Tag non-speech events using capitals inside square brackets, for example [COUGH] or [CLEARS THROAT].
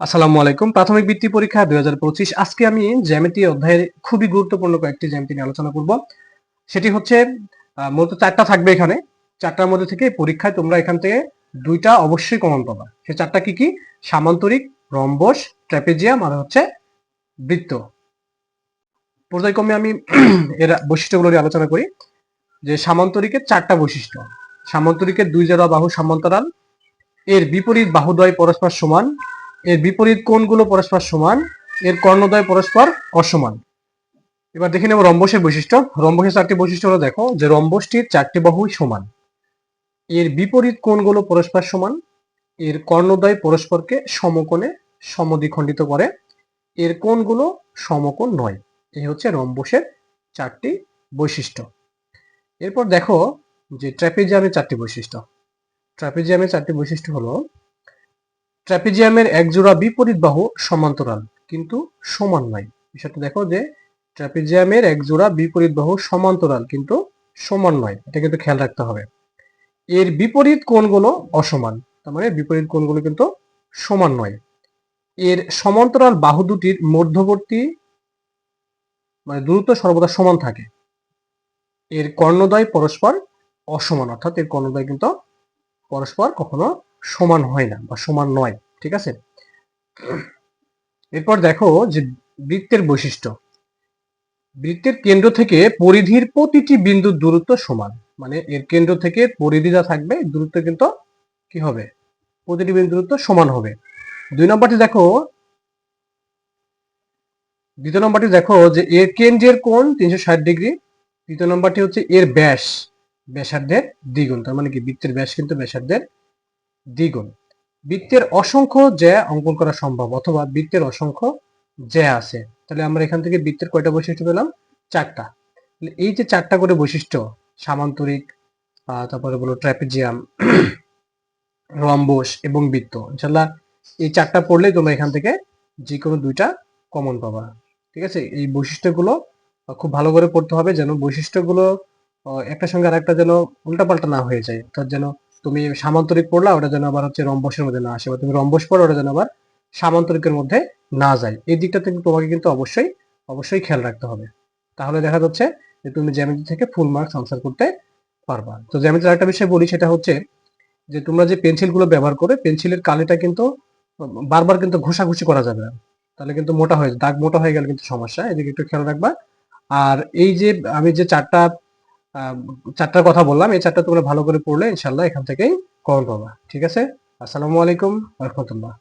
আসসালামু আলাইকুম। প্রাথমিক বৃত্তি পরীক্ষা দুই হাজার পঁচিশ। আজকে আমি জ্যামিতি অধ্যায়ের খুবই গুরুত্বপূর্ণ কয়েকটি জ্যামিতি নিয়ে আলোচনা করব। সেটি হচ্ছে মূলত চারটা থাকবে এখানে। চারটার মধ্যে থেকে পরীক্ষায় তোমরা এখান থেকে দুইটা অবশ্যই কমন পাবা। সে চারটা কি কি? সামান্তরিক, রম্বস, ট্র্যাপেজিয়াম আর হচ্ছে বৃত্ত। পর্যায়ক্রমে আমি [CLEARS THROAT] এর বৈশিষ্ট্যগুলো নিয়ে আলোচনা করি। যে সামান্তরিকের চারটা বৈশিষ্ট্য। সামান্তরিকের দুই জোড়া বাহু সমান্তরাল। এর বিপরীত বাহুদ্বয় পরস্পর সমান। এর বিপরীত কোণগুলো পরস্পর সমান, এর কর্ণদ্বয় পরস্পর অসমান। এবার দেখে নেব রম্বসের বৈশিষ্ট্য। রম্বসের চারটি বৈশিষ্ট্য হলো, দেখো, যে রম্বসটির চারটি বাহুই সমান। এর বিপরীত কোণগুলো পরস্পর সমান, এর কর্ণদ্বয় পরস্পরকে সমকোণে সমদ্বিখণ্ডিত করে, এর কোণগুলো সমকোণ নয়। এই হচ্ছে রম্বসের চারটি বৈশিষ্ট্য। এরপর দেখো যে ট্র্যাপিজিয়ামের চারটি বৈশিষ্ট্য। ট্র্যাপিজিয়ামের চারটি বৈশিষ্ট্য হলো ট্র্যাপিজিয়ামের এক জোড়া বিপরীত বাহু সমান্তরাল, কিন্তু সমান নয় বিষয়টা দেখো যে ট্র্যাপিজিয়ামের এক জোড়া বিপরীত বাহু সমান্তরাল, কিন্তু সমান নয়। এটা কিন্তু খেয়াল রাখতে হবে। এর বিপরীত কোণগুলো অসমান, তার মানে বিপরীত কোণগুলো কিন্তু সমান নয়। এর সমান্তরাল বাহু দুটির মধ্যবর্তী মানে দূরত্ব সর্বদা সমান থাকে। এর কর্ণদ্বয় পরস্পর অসমান, অর্থাৎ এর কর্ণদ্বয় কিন্তু পরস্পর কখনো সমান হয় না বা সমান নয়, ঠিক আছে? এরপর দেখো যে বৃত্তের বৈশিষ্ট্য। বৃত্তের কেন্দ্র থেকে পরিধির প্রতিটি বিন্দুর দূরত্ব সমান। মানে এর কেন্দ্র থেকে পরিধি যা থাকবে, দূরত্ব কিন্তু কি হবে? প্রতিটি বিন্দুর দূরত্ব সমান হবে। দুই নম্বরটি দেখো, দ্বিতীয় নম্বরটি দেখো যে এর কেন্দ্রের কোণ তিনশো ষাট ডিগ্রি। তৃতীয় নম্বরটি হচ্ছে এর ব্যাস, ব্যাসার্ধের দ্বিগুণ। তার মানে কি? বৃত্তের ব্যাস কিন্তু ব্যাসার্ধের দ্বিগুণ। বৃত্তের অসংখ্য জ্যা অঙ্কন করা সম্ভব অথবা বৃত্তের অসংখ্য জ্যা আছে। তাহলে আমরা এখান থেকে বৃত্তের কয়টা বৈশিষ্ট্য পেলাম? চারটা। এই যে চারটা করে বৈশিষ্ট্য সামান্তরিক তারপরে বলো ট্র্যাপিজিয়াম [CLEARS THROAT] রম্বস এবং বৃত্ত ইনশাল্লাহ এই চারটা পড়লেই তোমরা এখান থেকে যে কোনো দুইটা কমন পাবা। ঠিক আছে? এই বৈশিষ্ট্যগুলো খুব ভালো করে পড়তে হবে যেন বৈশিষ্ট্যগুলো আহ, একটার সঙ্গে আরেকটা যেন উল্টাপাল্টা না হয়ে যায় অর্থাৎ যেন তুমি সামান্তরিক পড়লা, ওটা যেন আবার হচ্ছে রম্বসের মধ্যে না আসে, বা তুমি রম্বস পড়ো, ওটা যেন আবার সামান্তরিকের মধ্যে না যায়। এই দিকটা কিন্তু তোমাকে কিন্তু অবশ্যই অবশ্যই খেয়াল রাখতে হবে। তাহলে দেখা যাচ্ছে যে তুমি জ্যামিতি থেকে ফুল মার্কস আনসার করতে পারবা। তো জ্যামিতির আরেকটা বিষয় বলি, সেটা হচ্ছে যে তোমরা যে পেন্সিলগুলো ব্যবহার করে পেন্সিলের কালিটা কিন্তু বারবার কিন্তু ঘষাঘষি করা যাবে না। তাহলে কিন্তু মোটা হয়ে, দাগ মোটা হয়ে গেলে কিন্তু সমস্যা, এদিকে একটু খেয়াল রাখবা। আর এই যে আমি যে চারটা চারটার কথা বললাম। এই চারটা তোমরা ভালো করে পড়লে ইনশাল্লাহ এখান থেকেই কমন পাবা। ঠিক আছে? আসসালামু আলাইকুম রহমতুল্লাহ।